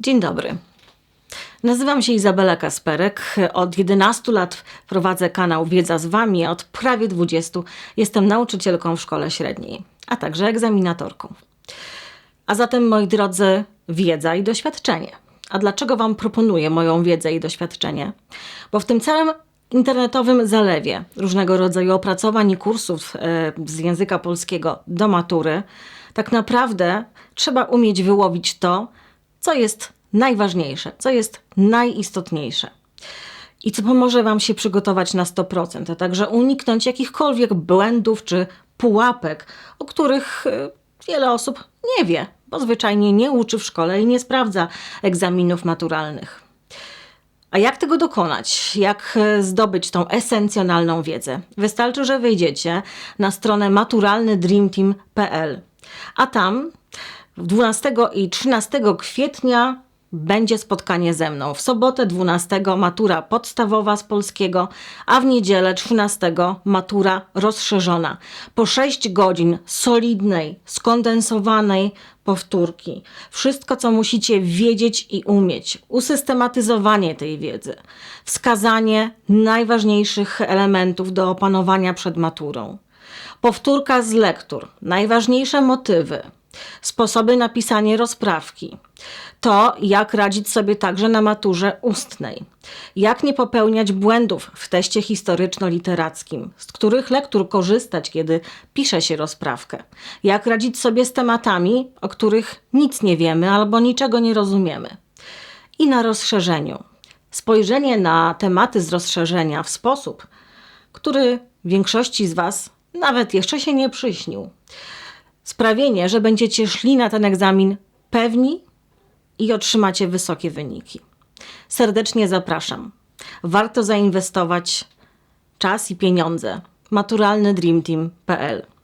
Dzień dobry. Nazywam się Izabela Kasperek. Od 11 lat prowadzę kanał Wiedza z Wami, a od prawie 20 jestem nauczycielką w szkole średniej, a także egzaminatorką. A zatem, moi drodzy, wiedza i doświadczenie. A dlaczego Wam proponuję moją wiedzę i doświadczenie? Bo w tym całym internetowym zalewie różnego rodzaju opracowań i kursów e, z języka polskiego do matury, tak naprawdę trzeba umieć wyłowić to, co jest najważniejsze, co jest najistotniejsze. I co pomoże Wam się przygotować na 100%, a także uniknąć jakichkolwiek błędów czy pułapek, o których e, wiele osób nie wie, bo zwyczajnie nie uczy w szkole i nie sprawdza egzaminów maturalnych. A jak tego dokonać? Jak e, zdobyć tą esencjonalną wiedzę? Wystarczy, że wejdziecie na stronę maturalnydreamteam.pl, a tam 12 i 13 kwietnia będzie spotkanie ze mną. W sobotę 12 matura podstawowa z polskiego, a w niedzielę 13 matura rozszerzona. Po 6 godzin solidnej, skondensowanej powtórki. Wszystko, co musicie wiedzieć i umieć. Usystematyzowanie tej wiedzy. Wskazanie najważniejszych elementów do opanowania przed maturą. Powtórka z lektur. Najważniejsze motywy sposoby na pisanie rozprawki, to jak radzić sobie także na maturze ustnej, jak nie popełniać błędów w teście historyczno-literackim, z których lektur korzystać, kiedy pisze się rozprawkę, jak radzić sobie z tematami, o których nic nie wiemy albo niczego nie rozumiemy. I na rozszerzeniu. Spojrzenie na tematy z rozszerzenia w sposób, który większości z Was nawet jeszcze się nie przyśnił sprawienie, że będziecie szli na ten egzamin pewni i otrzymacie wysokie wyniki. Serdecznie zapraszam. Warto zainwestować czas i pieniądze. maturalnydreamteam.pl